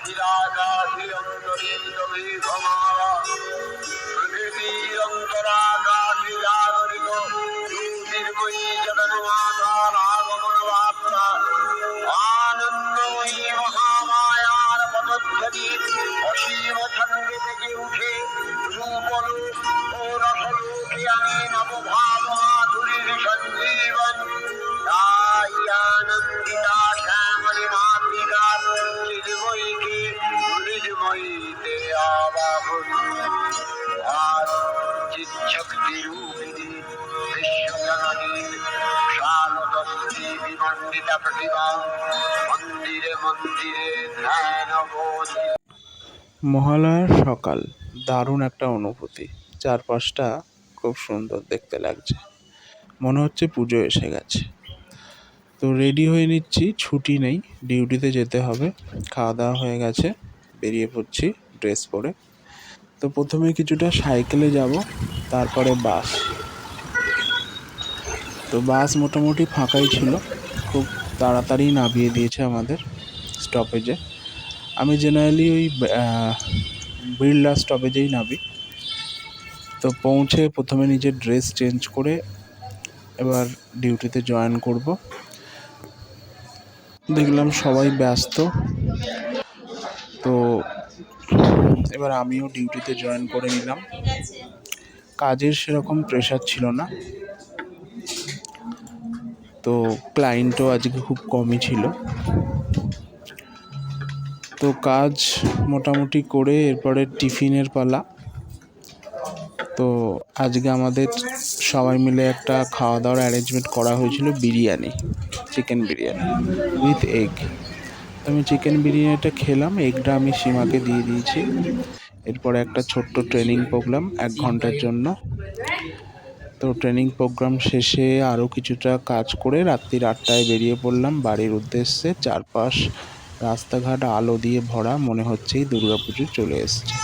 বহিরাকাশিরন্তরিন্দবিভমারা পৃথিবীরন্তরাকাশিরাগরিক জ্যোতির্ময়ী জগন্মাতার আগমন বার্তা আনন্দময়ী মহামায়ার পদধ্বনি অসীম ছন্দে থেকে উঠে রূপলোক ও রসলোকে আমি নবভা মহালয়ার সকাল, দারুণ একটা অনুভূতি। চারপাশটা খুব সুন্দর দেখতে লাগছে। মনে হচ্ছে পুজো এসে গেছে। তো রেডি হয়ে নিচ্ছি, ছুটি নেই ডিউটিতে যেতে হবে। খাওয়া দাওয়া হয়ে গেছে, বেরিয়ে পড়ছি ড্রেস পরে। তো প্রথমে কিছুটা সাইকেলে যাব, তারপরে বাস। তো বাস মোটামুটি ফাঁকাই ছিল, খুব তাড়াতাড়ি নামিয়ে দিয়েছে আমাদের স্টপেজে আমি জেনারেলি ওই বিড়লা স্টপেজেই নামি। তো পৌঁছে প্রথমে নিজের ড্রেস চেঞ্জ করে এবার ডিউটিতে জয়েন করব। দেখলাম সবাই ব্যস্ত। তো এবার আমিও ডিউটিতে জয়েন করে নিলাম। কাজের সেরকম প্রেশার ছিল না। তো ক্লায়েন্টও আজকে খুব কমই ছিল। তো কাজ মোটামুটি করে এরপরে টিফিনের পালা। তো আজকে আমাদের সবাই মিলে একটা খাওয়া দাওয়ার অ্যারেঞ্জমেন্ট করা হয়েছিল, biryani chicken biryani with egg আমি চিকেন বিরিয়ানিটা খেলাম, এগটা আমি সীমাকে দিয়ে দিয়েছি। এরপরে একটা ছোট্ট ট্রেনিং প্রোগ্রাম এক ঘণ্টার জন্য। তো ট্রেনিং প্রোগ্রাম শেষে আরও কিছুটা কাজ করে রাত্রির আটটায় বেরিয়ে পড়লাম বাড়ির উদ্দেশ্যে। চারপাশ রাস্তাঘাট আলো দিয়ে ভরা, মনে হচ্ছেই দুর্গাপুজো চলে এসছে।